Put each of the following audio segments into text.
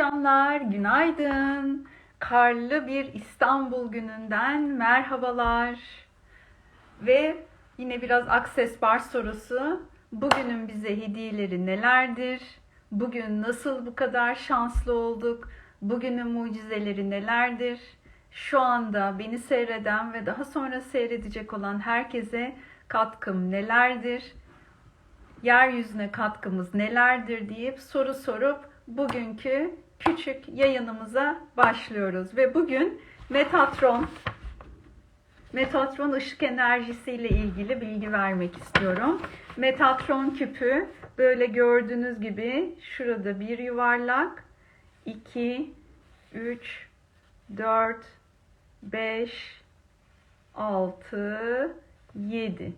canlar, günaydın. Karlı bir İstanbul gününden merhabalar. Ve yine biraz akses bar sorusu. Bugünün bize hediyeleri nelerdir? Bugün nasıl bu kadar şanslı olduk? Bugünün mucizeleri nelerdir? Şu anda beni seyreden ve daha sonra seyredecek olan herkese katkım nelerdir? Yeryüzüne katkımız nelerdir deyip soru sorup bugünkü küçük yayınımıza başlıyoruz. Ve bugün Metatron Metatron ışık enerjisi ile ilgili bilgi vermek istiyorum. Metatron küpü böyle gördüğünüz gibi şurada bir yuvarlak 2 3 4 5 6 7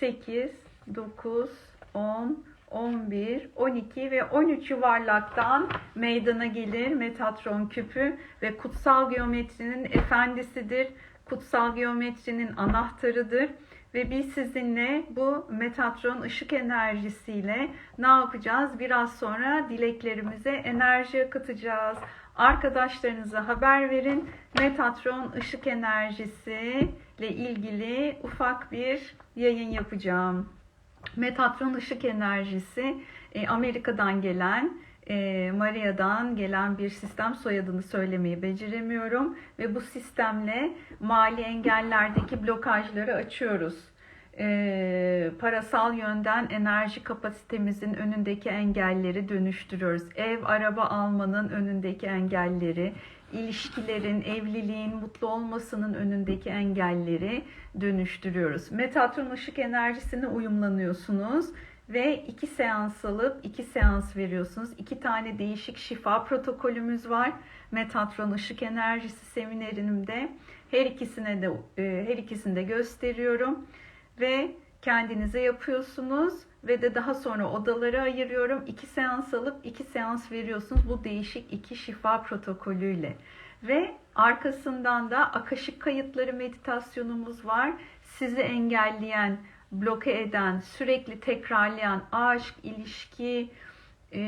8 9 10, 11, 12 ve 13 yuvarlaktan meydana gelir Metatron küpü ve kutsal geometrinin efendisidir. Kutsal geometrinin anahtarıdır. Ve biz sizinle bu Metatron ışık enerjisiyle ne yapacağız? Biraz sonra dileklerimize enerji akıtacağız. Arkadaşlarınıza haber verin. Metatron ışık enerjisi ile ilgili ufak bir yayın yapacağım. Metatron ışık enerjisi e, Amerika'dan gelen e, Maria'dan gelen bir sistem soyadını söylemeyi beceremiyorum ve bu sistemle mali engellerdeki blokajları açıyoruz. E, parasal yönden enerji kapasitemizin önündeki engelleri dönüştürüyoruz. Ev, araba almanın önündeki engelleri, ilişkilerin, evliliğin, mutlu olmasının önündeki engelleri dönüştürüyoruz. Metatron ışık enerjisine uyumlanıyorsunuz ve iki seans alıp iki seans veriyorsunuz. İki tane değişik şifa protokolümüz var. Metatron ışık enerjisi seminerimde her ikisine de e, her ikisini de gösteriyorum ve kendinize yapıyorsunuz ve de daha sonra odalara ayırıyorum. İki seans alıp iki seans veriyorsunuz bu değişik iki şifa protokolüyle. Ve arkasından da akışık kayıtları meditasyonumuz var. Sizi engelleyen, bloke eden, sürekli tekrarlayan aşk, ilişki, e,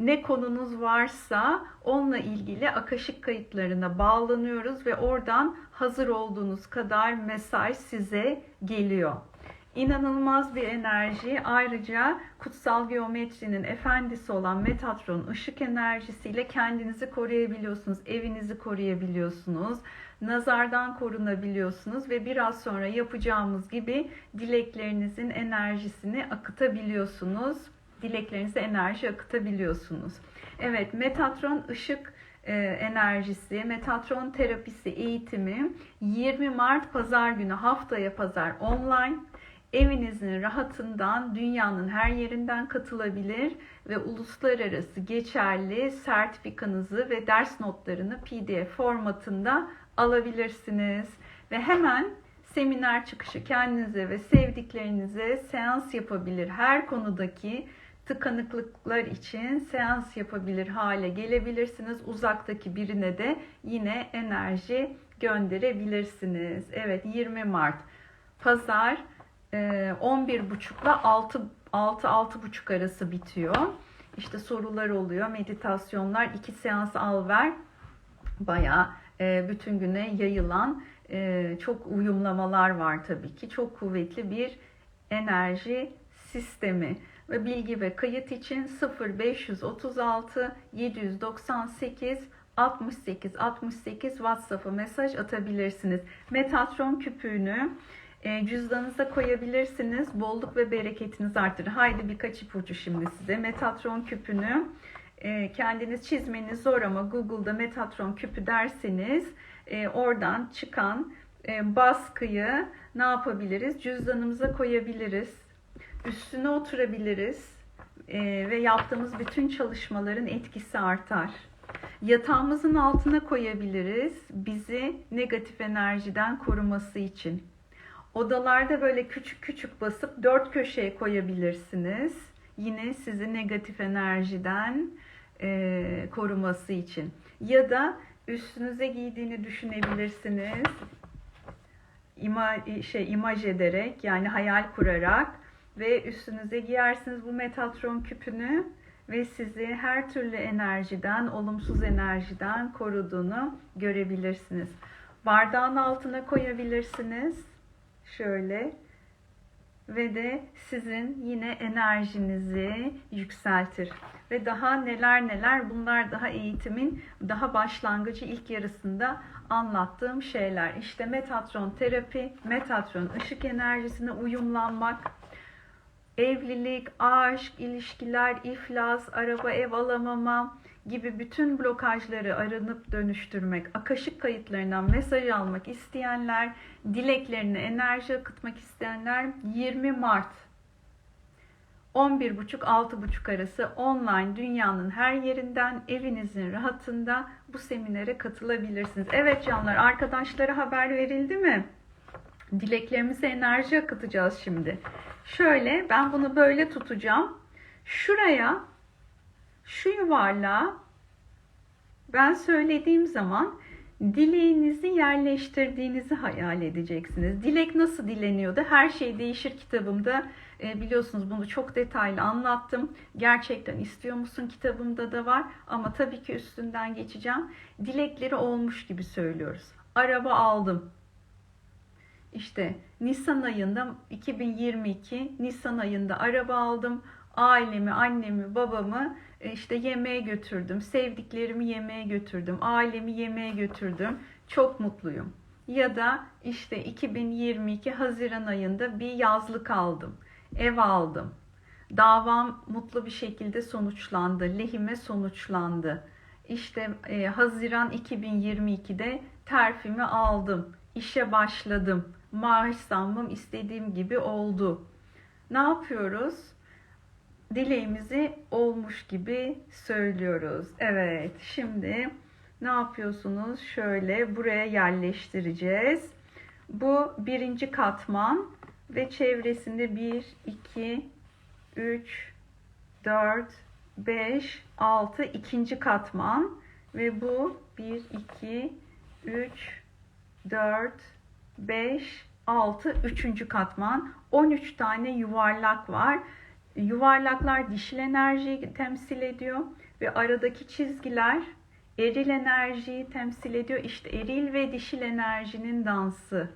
ne konunuz varsa onunla ilgili akışık kayıtlarına bağlanıyoruz ve oradan hazır olduğunuz kadar mesaj size geliyor. İnanılmaz bir enerji. Ayrıca kutsal geometrinin efendisi olan Metatron ışık enerjisiyle kendinizi koruyabiliyorsunuz. Evinizi koruyabiliyorsunuz. Nazardan korunabiliyorsunuz ve biraz sonra yapacağımız gibi dileklerinizin enerjisini akıtabiliyorsunuz. Dileklerinize enerji akıtabiliyorsunuz. Evet, Metatron ışık e, enerjisi, Metatron terapisi eğitimi 20 Mart pazar günü haftaya pazar online evinizin rahatından dünyanın her yerinden katılabilir ve uluslararası geçerli sertifikanızı ve ders notlarını PDF formatında alabilirsiniz. Ve hemen seminer çıkışı kendinize ve sevdiklerinize seans yapabilir. Her konudaki tıkanıklıklar için seans yapabilir hale gelebilirsiniz. Uzaktaki birine de yine enerji gönderebilirsiniz. Evet 20 Mart pazar 11.30 ile 6 6-6.30 arası bitiyor. İşte sorular oluyor, meditasyonlar, iki seans al ver. Bayağı e, bütün güne yayılan e, çok uyumlamalar var tabii ki. Çok kuvvetli bir enerji sistemi. Ve bilgi ve kayıt için 0536 798 68 68 WhatsApp'a mesaj atabilirsiniz. Metatron küpüğünü cüzdanınıza koyabilirsiniz. Bolluk ve bereketiniz arttırır. Haydi birkaç ipucu şimdi size. Metatron küpünü e, kendiniz çizmeniz zor ama Google'da Metatron küpü derseniz e, oradan çıkan e, baskıyı ne yapabiliriz? Cüzdanımıza koyabiliriz. Üstüne oturabiliriz. E, ve yaptığımız bütün çalışmaların etkisi artar. Yatağımızın altına koyabiliriz. Bizi negatif enerjiden koruması için. Odalarda böyle küçük küçük basıp dört köşeye koyabilirsiniz. Yine sizi negatif enerjiden e, koruması için. Ya da üstünüze giydiğini düşünebilirsiniz. İma, şey imaj ederek yani hayal kurarak ve üstünüze giyersiniz bu Metatron küpünü ve sizi her türlü enerjiden, olumsuz enerjiden koruduğunu görebilirsiniz. Bardağın altına koyabilirsiniz. Şöyle ve de sizin yine enerjinizi yükseltir. Ve daha neler neler bunlar daha eğitimin daha başlangıcı ilk yarısında anlattığım şeyler. İşte Metatron terapi, Metatron ışık enerjisine uyumlanmak, evlilik, aşk, ilişkiler, iflas, araba, ev alamama gibi bütün blokajları aranıp dönüştürmek, akışık kayıtlarından mesaj almak isteyenler, dileklerini enerji akıtmak isteyenler 20 Mart 11.30-6.30 arası online dünyanın her yerinden evinizin rahatında bu seminere katılabilirsiniz. Evet canlar arkadaşlara haber verildi mi? Dileklerimize enerji akıtacağız şimdi. Şöyle ben bunu böyle tutacağım. Şuraya şu yuvarlağa ben söylediğim zaman dileğinizi yerleştirdiğinizi hayal edeceksiniz. Dilek nasıl dileniyordu? Her şey değişir kitabımda. E, biliyorsunuz bunu çok detaylı anlattım. Gerçekten istiyor musun kitabımda da var. Ama tabii ki üstünden geçeceğim. Dilekleri olmuş gibi söylüyoruz. Araba aldım. İşte Nisan ayında 2022 Nisan ayında araba aldım. Ailemi, annemi, babamı işte yemeğe götürdüm. Sevdiklerimi yemeğe götürdüm. Ailemi yemeğe götürdüm. Çok mutluyum. Ya da işte 2022 Haziran ayında bir yazlık aldım. Ev aldım. Davam mutlu bir şekilde sonuçlandı. Lehime sonuçlandı. İşte e, Haziran 2022'de terfimi aldım. İşe başladım. Maaş zammım istediğim gibi oldu. Ne yapıyoruz? Dileğimizi olmuş gibi söylüyoruz. Evet, şimdi ne yapıyorsunuz? Şöyle buraya yerleştireceğiz. Bu birinci katman ve çevresinde 1, 2, 3, 4, 5, 6 ikinci katman ve bu 1, 2, 3, 4, 5, 6 üçüncü katman. 13 tane yuvarlak var yuvarlaklar dişil enerjiyi temsil ediyor ve aradaki çizgiler eril enerjiyi temsil ediyor. İşte eril ve dişil enerjinin dansı.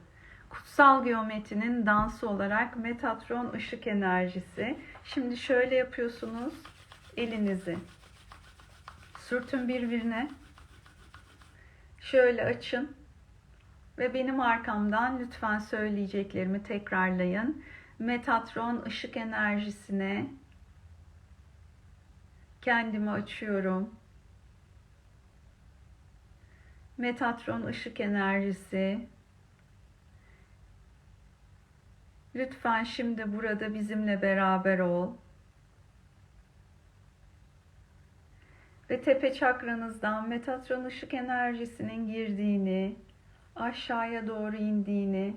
Kutsal geometrinin dansı olarak Metatron ışık enerjisi. Şimdi şöyle yapıyorsunuz. Elinizi sürtün birbirine. Şöyle açın. Ve benim arkamdan lütfen söyleyeceklerimi tekrarlayın. Metatron ışık enerjisine kendimi açıyorum. Metatron ışık enerjisi Lütfen şimdi burada bizimle beraber ol. Ve tepe çakranızdan Metatron ışık enerjisinin girdiğini, aşağıya doğru indiğini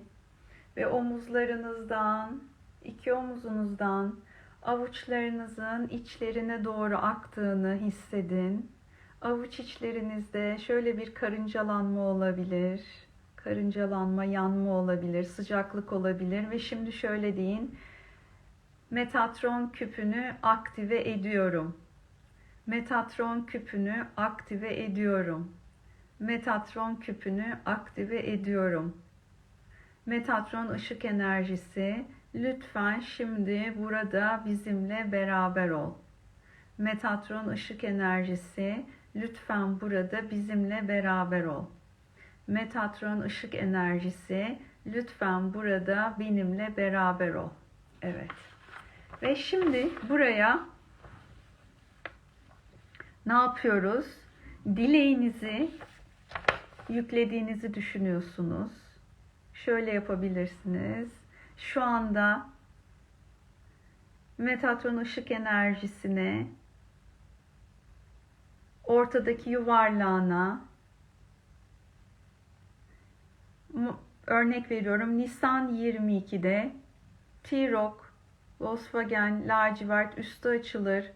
ve omuzlarınızdan, iki omuzunuzdan avuçlarınızın içlerine doğru aktığını hissedin. Avuç içlerinizde şöyle bir karıncalanma olabilir. Karıncalanma, yanma olabilir, sıcaklık olabilir ve şimdi şöyle deyin. Metatron küpünü aktive ediyorum. Metatron küpünü aktive ediyorum. Metatron küpünü aktive ediyorum. Metatron ışık enerjisi lütfen şimdi burada bizimle beraber ol. Metatron ışık enerjisi lütfen burada bizimle beraber ol. Metatron ışık enerjisi lütfen burada benimle beraber ol. Evet. Ve şimdi buraya ne yapıyoruz? Dileğinizi yüklediğinizi düşünüyorsunuz şöyle yapabilirsiniz. Şu anda Metatron ışık enerjisine ortadaki yuvarlağına örnek veriyorum Nisan 22'de T-Rock Volkswagen lacivert üstü açılır.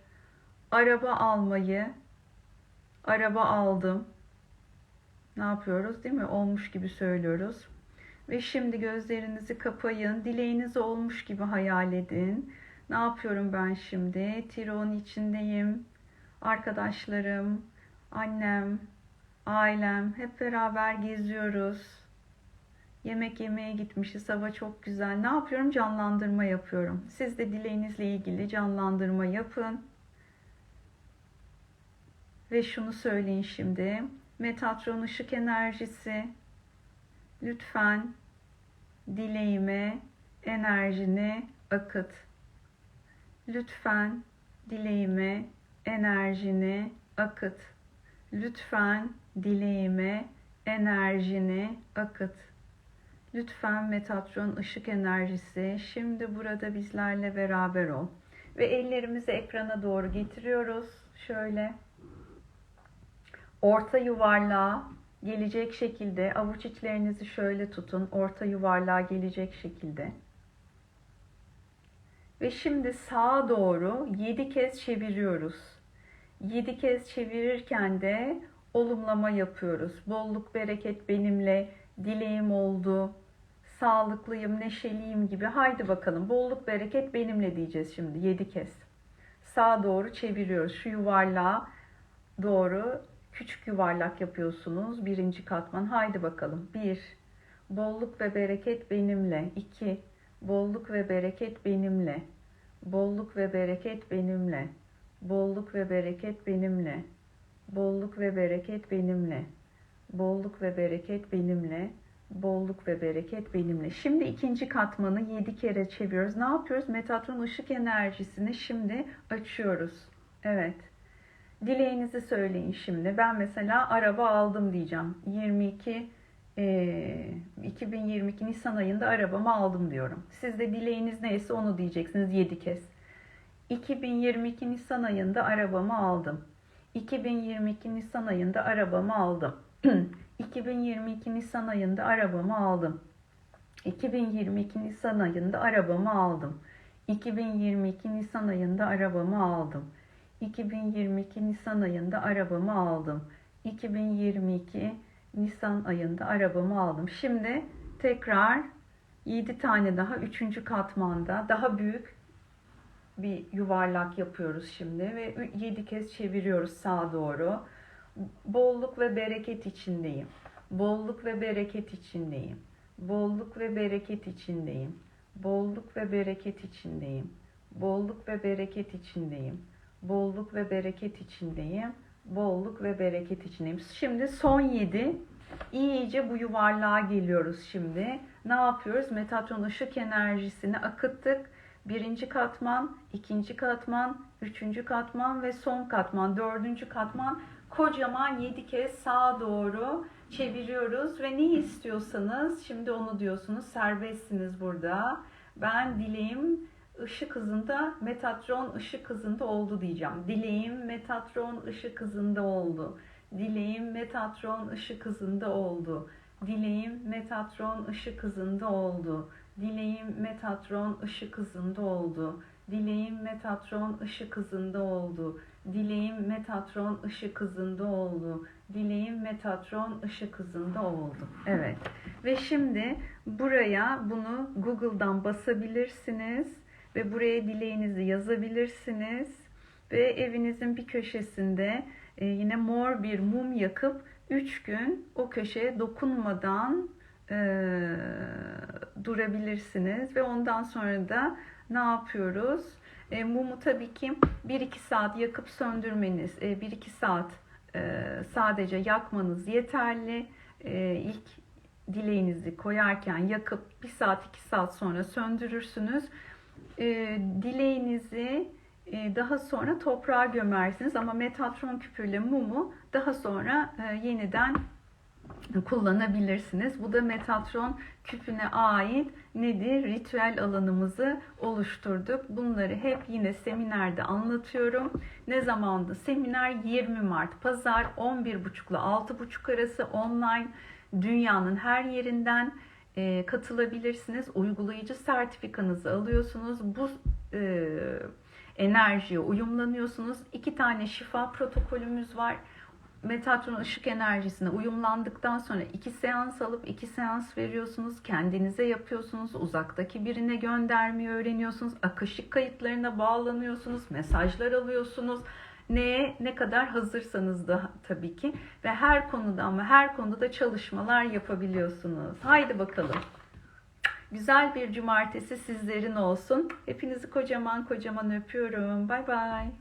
Araba almayı araba aldım. Ne yapıyoruz değil mi? Olmuş gibi söylüyoruz ve şimdi gözlerinizi kapayın. Dileğiniz olmuş gibi hayal edin. Ne yapıyorum ben şimdi? Tiro'nun içindeyim. Arkadaşlarım, annem, ailem hep beraber geziyoruz. Yemek yemeye gitmişiz. Hava çok güzel. Ne yapıyorum? Canlandırma yapıyorum. Siz de dileğinizle ilgili canlandırma yapın. Ve şunu söyleyin şimdi. Metatron ışık enerjisi lütfen dileğime enerjini akıt. Lütfen dileğime enerjini akıt. Lütfen dileğime enerjini akıt. Lütfen Metatron ışık enerjisi şimdi burada bizlerle beraber ol. Ve ellerimizi ekrana doğru getiriyoruz. Şöyle orta yuvarlığa gelecek şekilde avuç içlerinizi şöyle tutun. Orta yuvarlığa gelecek şekilde. Ve şimdi sağa doğru 7 kez çeviriyoruz. 7 kez çevirirken de olumlama yapıyoruz. Bolluk bereket benimle, dileğim oldu, sağlıklıyım, neşeliyim gibi. Haydi bakalım bolluk bereket benimle diyeceğiz şimdi 7 kez. Sağa doğru çeviriyoruz. Şu yuvarlığa doğru küçük yuvarlak yapıyorsunuz. Birinci katman. Haydi bakalım. 1. Bolluk ve bereket benimle. 2. Bolluk ve bereket benimle. Bolluk ve bereket benimle. Bolluk ve bereket benimle. Bolluk ve bereket benimle. Bolluk ve bereket benimle. Bolluk ve bereket benimle. Şimdi ikinci katmanı 7 kere çeviriyoruz. Ne yapıyoruz? Metatron ışık enerjisini şimdi açıyoruz. Evet. Dileğinizi söyleyin şimdi. Ben mesela araba aldım diyeceğim. 22 e, 2022 Nisan ayında arabamı aldım diyorum. Siz de dileğiniz neyse onu diyeceksiniz 7 kez. 2022 Nisan ayında arabamı aldım. 2022 Nisan ayında arabamı aldım. 2022 Nisan ayında arabamı aldım. 2022 Nisan ayında arabamı aldım. 2022 Nisan ayında arabamı aldım. 2022 Nisan ayında arabamı aldım. 2022 Nisan ayında arabamı aldım. Şimdi tekrar 7 tane daha 3. katmanda daha büyük bir yuvarlak yapıyoruz şimdi ve 7 kez çeviriyoruz sağa doğru. Bolluk ve bereket içindeyim. Bolluk ve bereket içindeyim. Bolluk ve bereket içindeyim. Bolluk ve bereket içindeyim. Bolluk ve bereket içindeyim. Bolluk ve bereket içindeyim. Bolluk ve bereket içindeyim. Şimdi son 7 iyice bu yuvarlığa geliyoruz şimdi. Ne yapıyoruz? Metatron ışık enerjisini akıttık. Birinci katman, ikinci katman, üçüncü katman ve son katman, dördüncü katman kocaman 7 kez sağa doğru çeviriyoruz ve ne istiyorsanız şimdi onu diyorsunuz serbestsiniz burada. Ben dileğim ışık hızında Metatron ışık hızında oldu diyeceğim. Dileğim Metatron ışık hızında oldu. Dileğim Metatron ışık hızında oldu. Dileğim Metatron ışık hızında oldu. Dileğim Metatron ışık hızında oldu. Dileğim Metatron ışık hızında oldu. Dileğim Metatron ışık hızında oldu. Dileğim Metatron ışık hızında oldu. Evet. Ve şimdi buraya bunu Google'dan basabilirsiniz ve buraya dileğinizi yazabilirsiniz ve evinizin bir köşesinde e, yine mor bir mum yakıp 3 gün o köşeye dokunmadan e, durabilirsiniz ve ondan sonra da ne yapıyoruz? E, mumu tabii ki 1-2 saat yakıp söndürmeniz, e, 1-2 saat e, sadece yakmanız yeterli. E, ilk dileğinizi koyarken yakıp 1 saat 2 saat sonra söndürürsünüz. E, dileğinizi e, daha sonra toprağa gömersiniz ama metatron küpüyle mumu daha sonra e, yeniden kullanabilirsiniz. Bu da Metatron küpüne ait nedir? Ritüel alanımızı oluşturduk. Bunları hep yine seminerde anlatıyorum. Ne zamandı? Seminer 20 Mart Pazar 11.30 ile 6.30 arası online dünyanın her yerinden e, katılabilirsiniz. Uygulayıcı sertifikanızı alıyorsunuz. Bu e, enerjiye uyumlanıyorsunuz. İki tane şifa protokolümüz var Metatron ışık enerjisine uyumlandıktan sonra iki seans alıp iki seans veriyorsunuz. Kendinize yapıyorsunuz. Uzaktaki birine göndermeyi öğreniyorsunuz. Akışık kayıtlarına bağlanıyorsunuz. Mesajlar alıyorsunuz. Neye ne kadar hazırsanız da tabii ki. Ve her konuda ama her konuda da çalışmalar yapabiliyorsunuz. Haydi bakalım. Güzel bir cumartesi sizlerin olsun. Hepinizi kocaman kocaman öpüyorum. Bay bay.